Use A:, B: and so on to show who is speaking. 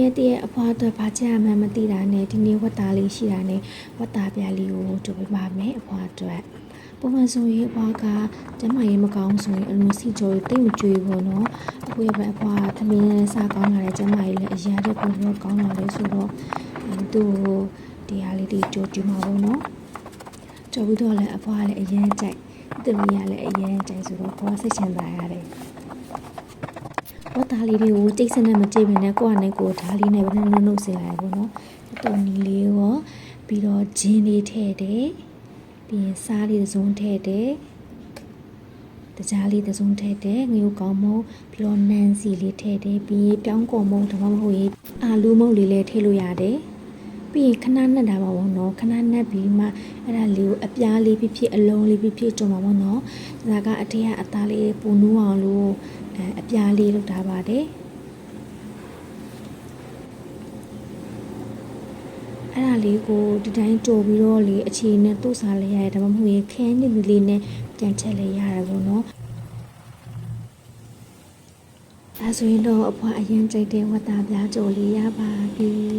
A: ရက်တရက်အဖွားအတွက်ဘာချက်ရမှန်းမသိတာနဲ့ဒီနေ့ဝတ်သားလေးရှိတာနဲ့ဝတ်သားပြလေးကိုတူပေးပါမယ်အဖွားအတွက်ပုံမှန်ဆိုရင်အဖွားကကျမရေမကောင်းဆိုရင်အလိုစီကြောတိတ်မကြွေဘူးနော်အခုရပဲအဖွားသမင်းနဲ့စားကောင်းလာတဲ့ကျမရေလည်းအရာတဲ့ပုံပြီးတော့ကောင်းလာတယ်ဆိုတော့သူ့ကိုတရားလေးတွေကြိုးကြည့်မှာပေါ့နော်ကြော်ပြီးတော့လည်းအဖွားလည်းအရင်ကြိုက်သူ့မိရလည်းအရင်ကြိုက်ဆိုတော့ကိုကစိတ်ချမ်းသာရတယ် ဝတ်သားလေးတွေကိုကြိတ်စနဲ့မကြိတ်ဘဲနဲ့ကိုယ့်အနေကိုယ်ဓာလေးနဲ့ပဲနှုတ်နှုတ်နှုတ်စင်လိုက်ပေါ့နော်။တုံနီလေးရောပြီးတော့ဂျင်းလေးထည့်တယ်။ပြီးရင်စားလေးတစ်စုံထည့်တယ်။တကြားလေးတစ်စုံထည့်တယ်။ငရုတ်ကောင်းမုံပြီးတော့နန်းစီလေးထည့်တယ်။ပြီးရင်ပြောင်းကုန်မုံဓမ္မမဟုတ်ရင်အာလူမုံလေးလည်းထည့်လို့ရတယ်။ ပြီးရင်ခဏနဲ့တာပါဘောနော်ခဏနဲ့ပြီးမှအဲ့ဒါလေးကိုအပြားလေးဖြစ်ဖြစ်အလုံးလေးဖြစ်ဖြစ်ကြုံပါဘောနော်ဒါကအထက်ကအသားလေးပူနူးအောင်လို့အဲအပြားလေးလုပ်ထားပါတယ်အဲ့ဒါလေးကိုဒီတိုင်းကြိုပြီးတော့လေအခြေနဲ့တို့စားလိုက်ရတယ်ဒါမှမဟုတ်ရင်ခင်းနေလေးနဲ့ပြန်ချက်လိုက်ရတယ်ပေါ့နော်အဲဆိုရင်တော့အဖွားအရင်ကြိုက်တဲ့ဝတ်သားပြားကြိုလေးရပါပြီ